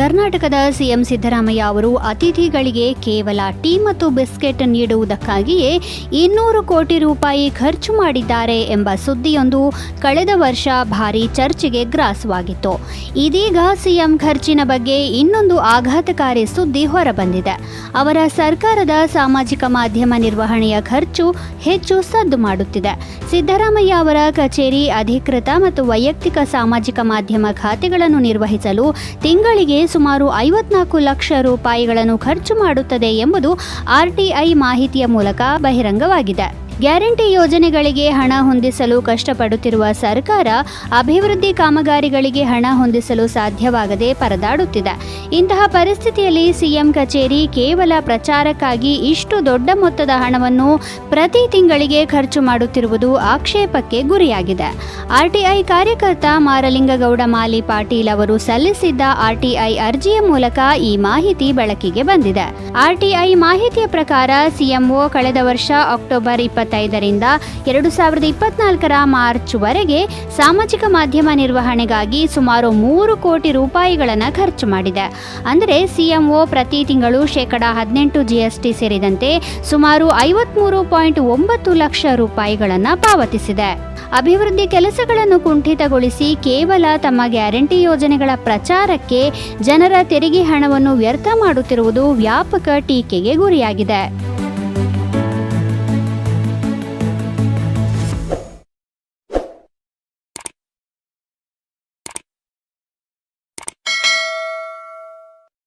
ಕರ್ನಾಟಕದ ಸಿಎಂ ಸಿದ್ದರಾಮಯ್ಯ ಅವರು ಅತಿಥಿಗಳಿಗೆ ಕೇವಲ ಟೀ ಮತ್ತು ಬಿಸ್ಕೆಟ್ ನೀಡುವುದಕ್ಕಾಗಿಯೇ ಇನ್ನೂರು ಕೋಟಿ ರೂಪಾಯಿ ಖರ್ಚು ಮಾಡಿದ್ದಾರೆ ಎಂಬ ಸುದ್ದಿಯೊಂದು ಕಳೆದ ವರ್ಷ ಭಾರೀ ಚರ್ಚೆಗೆ ಗ್ರಾಸವಾಗಿತ್ತು. ಇದೀಗ ಸಿಎಂ ಖರ್ಚಿನ ಬಗ್ಗೆ ಇನ್ನೊಂದು ಆಘಾತಕಾರಿ ಸುದ್ದಿ ಹೊರಬಂದಿದೆ. ಅವರ ಸರ್ಕಾರದ ಸಾಮಾಜಿಕ ಮಾಧ್ಯಮ ನಿರ್ವಹಣೆಯ ಖರ್ಚು ಹೆಚ್ಚು ಸದ್ದು ಮಾಡುತ್ತಿದೆ. ಸಿದ್ದರಾಮಯ್ಯ ಅವರ ಕಚೇರಿ ಅಧಿಕೃತ ಮತ್ತು ವೈಯಕ್ತಿಕ ಸಾಮಾಜಿಕ ಮಾಧ್ಯಮ ಖಾತೆಗಳನ್ನು ನಿರ್ವಹಿಸಲು ತಿಂಗಳಿಗೆ ಸುಮಾರು ಐವತ್ನಾಲ್ಕು ಲಕ್ಷ ರೂಪಾಯಿಗಳನ್ನು ಖರ್ಚು ಮಾಡುತ್ತದೆ ಎಂಬುದು ಆರ್ಟಿಐ ಮಾಹಿತಿಯ ಮೂಲಕ ಬಹಿರಂಗವಾಗಿದೆ. ಗ್ಯಾರಂಟಿ ಯೋಜನೆಗಳಿಗೆ ಹಣ ಹೊಂದಿಸಲು ಕಷ್ಟಪಡುತ್ತಿರುವ ಸರ್ಕಾರ ಅಭಿವೃದ್ಧಿ ಕಾಮಗಾರಿಗಳಿಗೆ ಹಣ ಹೊಂದಿಸಲು ಸಾಧ್ಯವಾಗದೆ ಪರದಾಡುತ್ತಿದೆ. ಇಂತಹ ಪರಿಸ್ಥಿತಿಯಲ್ಲಿ ಸಿಎಂ ಕಚೇರಿ ಕೇವಲ ಪ್ರಚಾರಕ್ಕಾಗಿ ಇಷ್ಟು ದೊಡ್ಡ ಮೊತ್ತದ ಹಣವನ್ನು ಪ್ರತಿ ತಿಂಗಳಿಗೆ ಖರ್ಚು ಮಾಡುತ್ತಿರುವುದು ಆಕ್ಷೇಪಕ್ಕೆ ಗುರಿಯಾಗಿದೆ. ಆರ್ಟಿಐ ಕಾರ್ಯಕರ್ತ ಮಾರಲಿಂಗಗೌಡ ಮಾಲಿ ಪಾಟೀಲ್ ಅವರು ಸಲ್ಲಿಸಿದ್ದ ಆರ್ಟಿಐ ಅರ್ಜಿಯ ಮೂಲಕ ಈ ಮಾಹಿತಿ ಬೆಳಕಿಗೆ ಬಂದಿದೆ. ಆರ್ಟಿಐ ಮಾಹಿತಿಯ ಪ್ರಕಾರ ಸಿಎಂಒ ಕಳೆದ ವರ್ಷ ಅಕ್ಟೋಬರ್ ಇಪ್ಪತ್ತೈದರಿಂದ ಎರಡು ಸಾವಿರದ ಇಪ್ಪತ್ನಾಲ್ಕರ ಮಾರ್ಚ್ವರೆಗೆ ಸಾಮಾಜಿಕ ಮಾಧ್ಯಮ ನಿರ್ವಹಣೆಗಾಗಿ ಸುಮಾರು ಮೂರು ಕೋಟಿ ರೂಪಾಯಿಗಳನ್ನು ಖರ್ಚು ಮಾಡಿದೆ. ಅಂದರೆ ಸಿಎಂಒ ಪ್ರತಿ ತಿಂಗಳು ಶೇಕಡ ಹದಿನೆಂಟು ಜಿಎಸ್ಟಿ ಸೇರಿದಂತೆ ಸುಮಾರು ಐವತ್ಮೂರು ಪಾಯಿಂಟ್ ಒಂಬತ್ತು ಲಕ್ಷ ರೂಪಾಯಿಗಳನ್ನು ಪಾವತಿಸಿದೆ. ಅಭಿವೃದ್ಧಿ ಕೆಲಸಗಳನ್ನು ಕುಂಠಿತಗೊಳಿಸಿ ಕೇವಲ ತಮ್ಮ ಗ್ಯಾರಂಟಿ ಯೋಜನೆಗಳ ಪ್ರಚಾರಕ್ಕೆ ಜನರ ತೆರಿಗೆ ಹಣವನ್ನು ವ್ಯರ್ಥ ಮಾಡುತ್ತಿರುವುದು ವ್ಯಾಪಕ ಟೀಕೆಗೆ ಗುರಿಯಾಗಿದೆ.